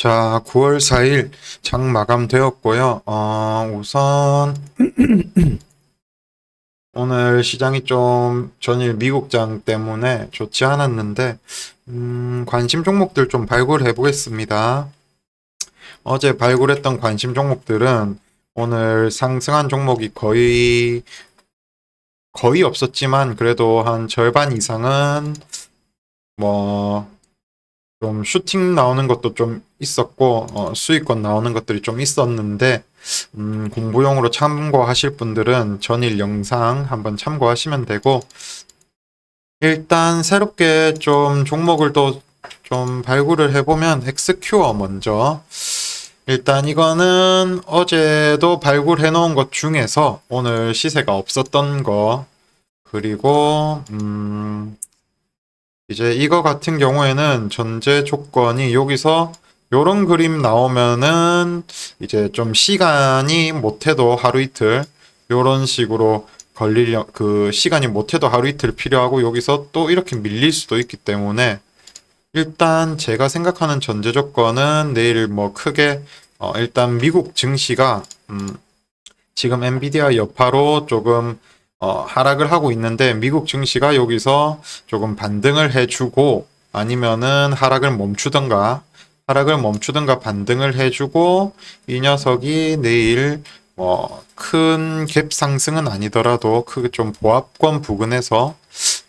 자, 9월 4일 장 마감되었고요. 어, 우선 오늘 시장이 좀 전일 미국장 때문에 좋지 않았는데 음, 관심 종목들 좀 발굴해 보겠습니다. 어제 발굴했던 관심 종목들은 오늘 상승한 종목이 거의 거의 없었지만 그래도 한 절반 이상은 뭐 좀 슈팅 나오는 것도 좀 있었고 어, 수익권 나오는 것들이 좀 있었는데 음, 공부용으로 참고하실 분들은 전일 영상 한번 참고하시면 되고 일단 새롭게 좀 종목을 또 좀 발굴을 해보면 엑스큐어 먼저. 일단 이거는 어제도 발굴해 놓은 것 중에서 오늘 시세가 없었던 거. 그리고 음 이제 이거 같은 경우에는 전제 조건이 여기서 요런 그림 나오면은 이제 좀 시간이 못해도 하루 이틀 요런 식으로 걸리려 그 시간이 못해도 하루 이틀 필요하고 여기서 또 이렇게 밀릴 수도 있기 때문에 일단 제가 생각하는 전제 조건은 내일 뭐 크게 어 일단 미국 증시가 음 지금 엔비디아 여파로 조금 어 하락을 하고 있는데 미국 증시가 여기서 조금 반등을 해주고 아니면은 하락을 멈추던가 하락을 멈추든가 반등을 해주고 이 녀석이 내일 뭐 큰 갭 상승은 아니더라도 크게 좀 보합권 부근에서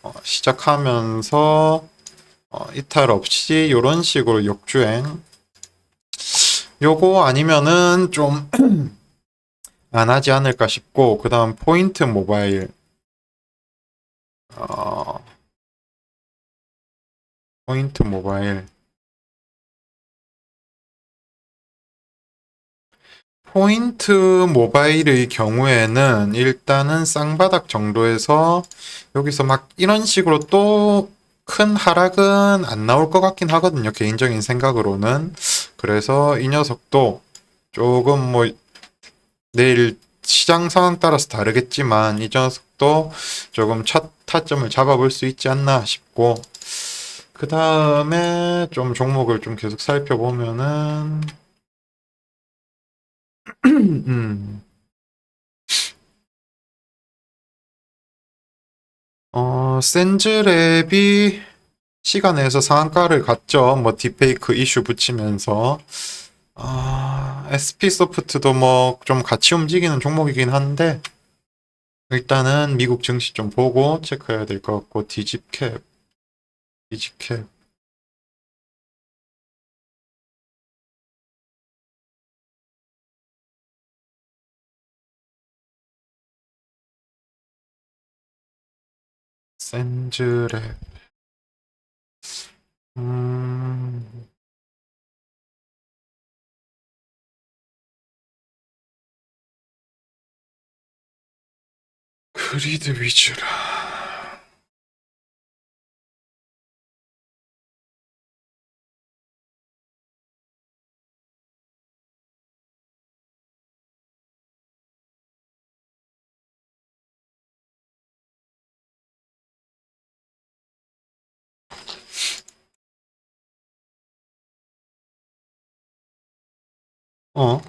어 시작하면서 어 이탈 없이 이런 식으로 역주행. 요거 아니면은 좀 안 하지 않을까 싶고 그 다음 포인트 모바일. 어 포인트 모바일 포인트 모바일의 경우에는 일단은 쌍바닥 정도에서 여기서 막 이런 식으로 또 큰 하락은 안 나올 것 같긴 하거든요. 개인적인 생각으로는. 그래서 이 녀석도 조금 뭐 내일 시장 상황 따라서 다르겠지만 이 녀석도 조금 첫 타점을 잡아볼 수 있지 않나 싶고 그 다음에 좀 종목을 좀 계속 살펴보면은 음. 어, 센즈랩이 시간에서 상한가를 갔죠. 뭐 딥페이크 이슈 붙이면서 아, SP 소프트도 뭐 좀 같이 움직이는 종목이긴 한데 일단은 미국 증시 좀 보고 체크해야 될 것 같고 디집캡 디집캡 센즈랩. 음. 그리드 위주라 어?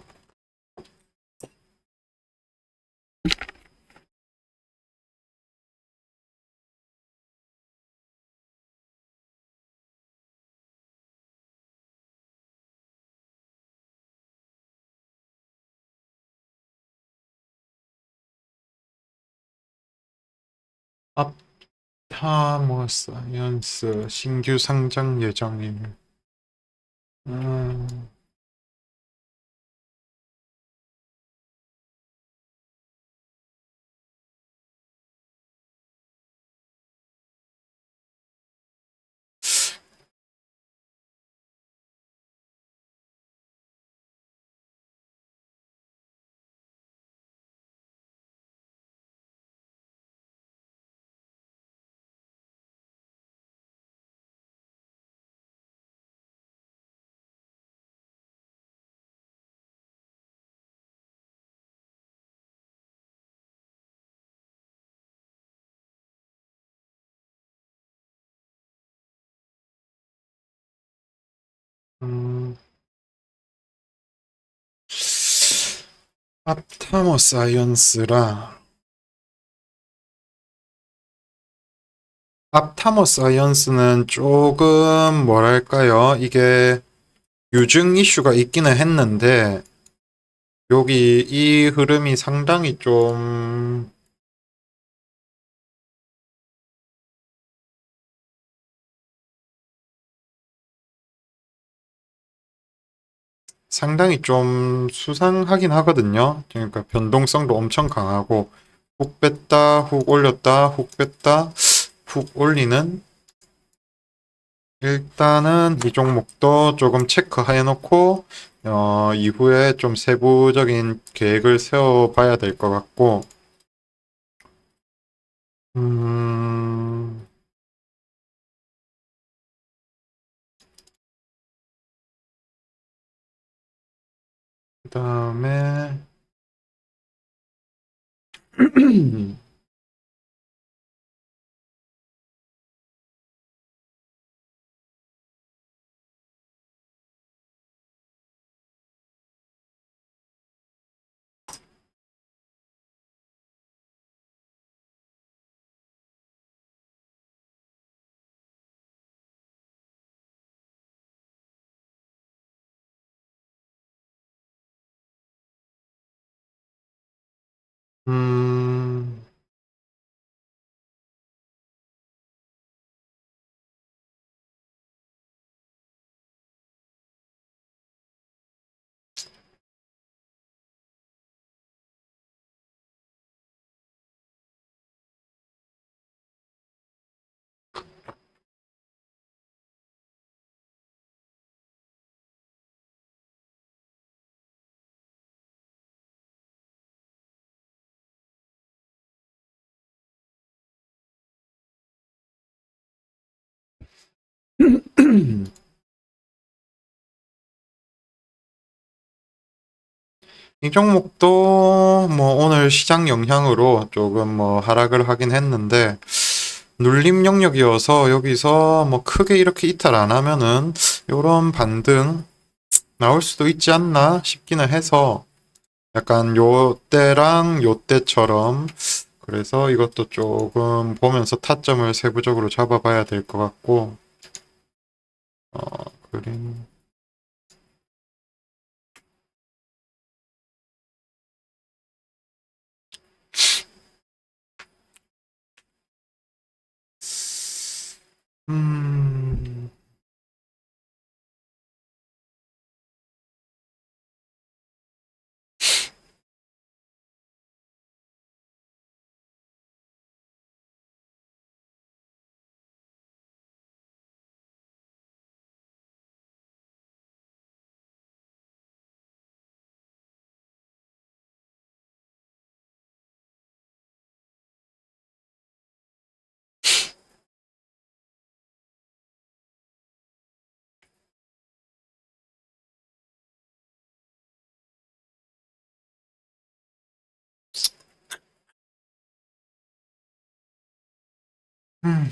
타모 사이언스 신규 상장 예정임. 음, 음. 아타모 사이언스라. 아타모 사이언스는 조금 뭐랄까요? 이게 유증 이슈가 있기는 했는데 여기 이 흐름이 상당히 좀 상당히 좀 수상하긴 하거든요. 그러니까 변동성도 엄청 강하고 훅 뺐다 훅 올렸다 훅 뺐다 훅 올리는 일단은 이 종목도 조금 체크해 놓고 어, 이후에 좀 세부적인 계획을 세워봐야 될 것 같고 음, 그 다음에 음, 이 종목도 뭐 오늘 시장 영향으로 조금 뭐 하락을 하긴 했는데 눌림 영역이어서 여기서 뭐 크게 이렇게 이탈 안 하면은 요런 반등 나올 수도 있지 않나 싶기는 해서 약간 요 때랑 요 때처럼 그래서 이것도 조금 보면서 타점을 세부적으로 잡아봐야 될 것 같고 어 그림. 음 음.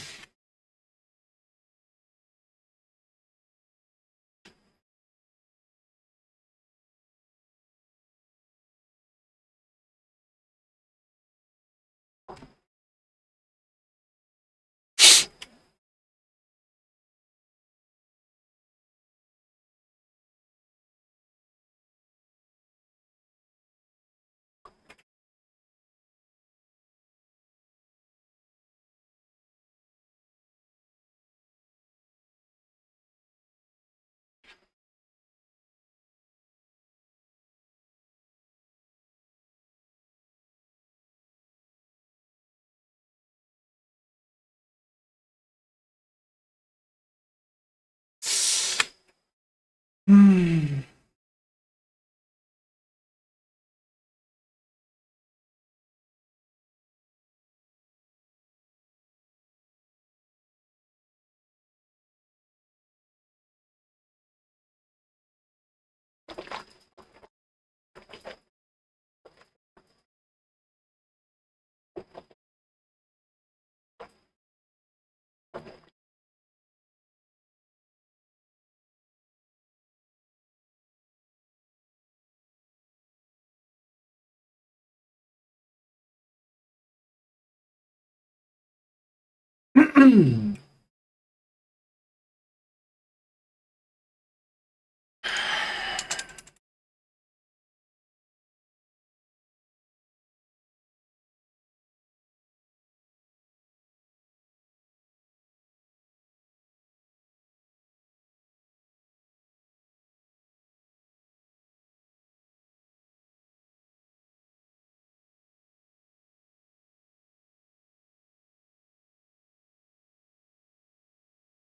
うん。Brum.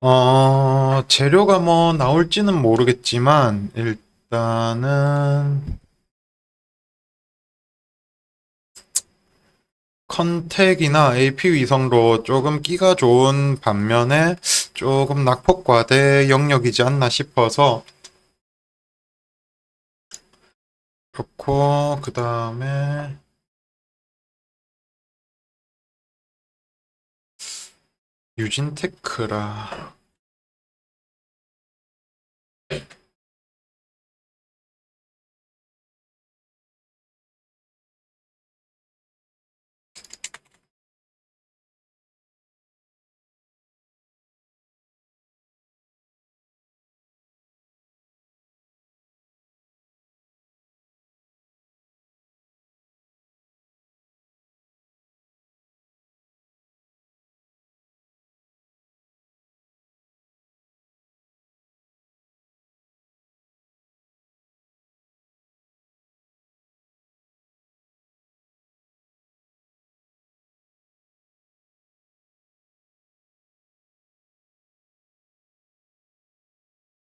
어, 재료가 뭐 나올지는 모르겠지만, 일단은, 컨택이나 AP 위성도 조금 끼가 좋은 반면에 조금 낙폭과대 영역이지 않나 싶어서, 그렇고, 그 다음에, 유진테크라.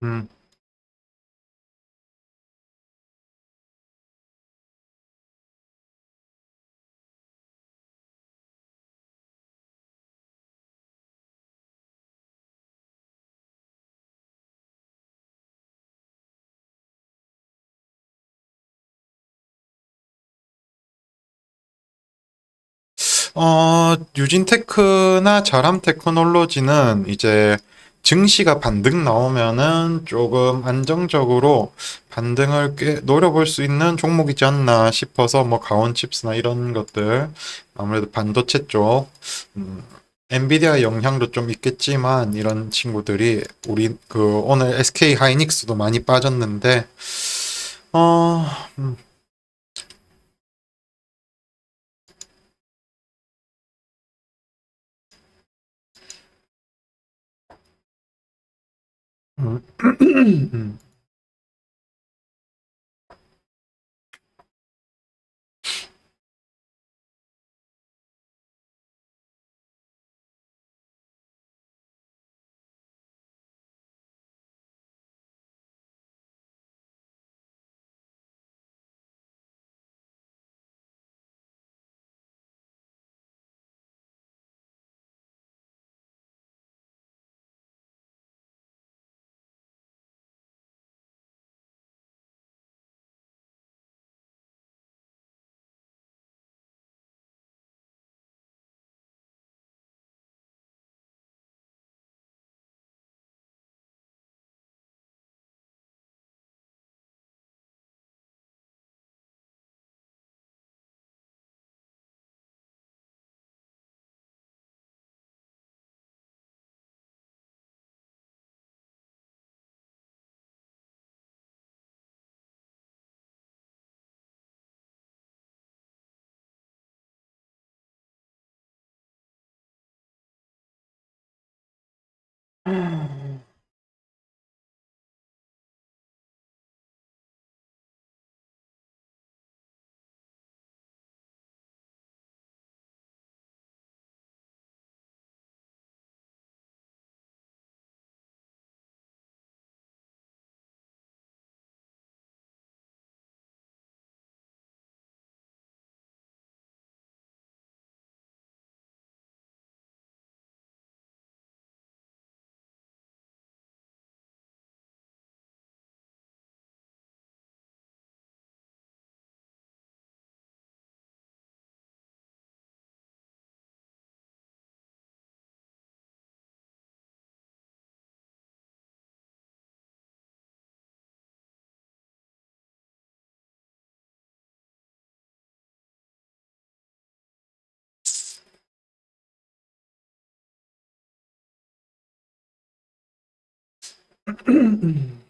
음, 어, 유진테크나 자람 테크놀로지는 이제 증시가 반등 나오면은 조금 안정적으로 반등을 꽤 노려볼 수 있는 종목이지 않나 싶어서 뭐 가온칩스나 이런 것들 아무래도 반도체 쪽 음, 엔비디아 영향도 좀 있겠지만 이런 친구들이 우리 그 오늘 SK 하이닉스도 많이 빠졌는데 어, 음, 음, 음. Mm. うん。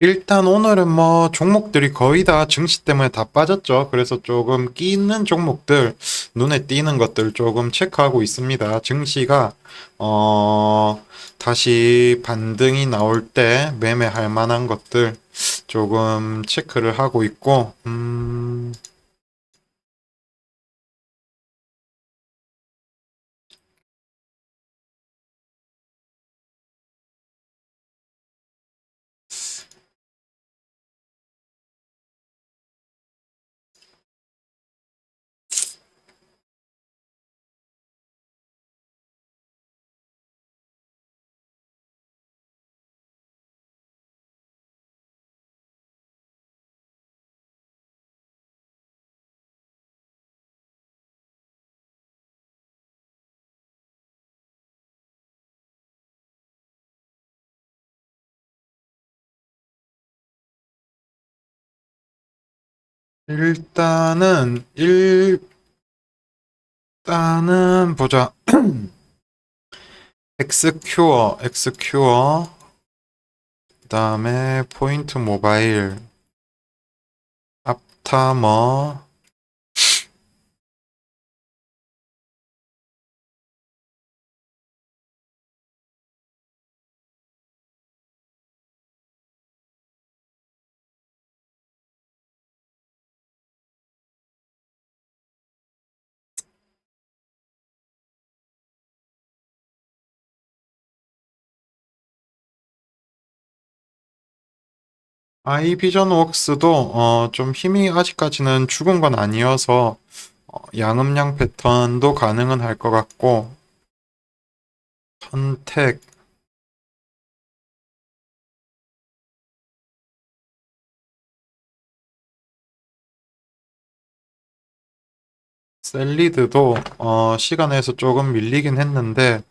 일단 오늘은 뭐 종목들이 거의 다 증시 때문에 다 빠졌죠. 그래서 조금 끼 있는 종목들, 눈에 띄는 것들 조금 체크하고 있습니다. 증시가 어 다시 반등이 나올 때 매매할 만한 것들 조금 체크를 하고 있고 음 일단은 일단은 보자. 엑스큐어, 엑스큐어, 그다음에 포인트 모바일, 앞타머, 아이비전 웍스도 어, 좀 힘이 아직까지는 죽은 건 아니어서 어, 양음양 패턴도 가능은 할 것 같고 선택. 셀리드도 어, 시간에서 조금 밀리긴 했는데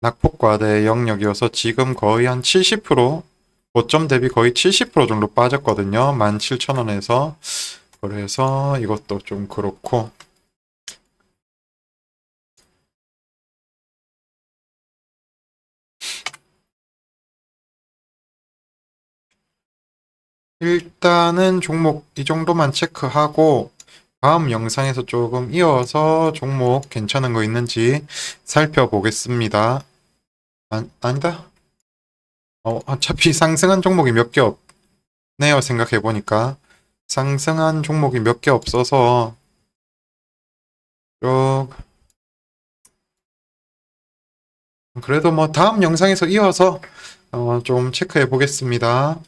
낙폭과대 영역이어서 지금 거의 한 70% 고점 대비 거의 70% 정도 빠졌거든요. 17,000원에서 그래서 이것도 좀 그렇고 일단은 종목 이 정도만 체크하고 다음 영상에서 조금 이어서 종목 괜찮은 거 있는지 살펴보겠습니다. 아, 아니다. 어, 어차피 상승한 종목이 몇 개 없네요. 생각해 보니까 상승한 종목이 몇 개 없어서 쭉 그래도 뭐 다음 영상에서 이어서 어, 좀 체크해 보겠습니다.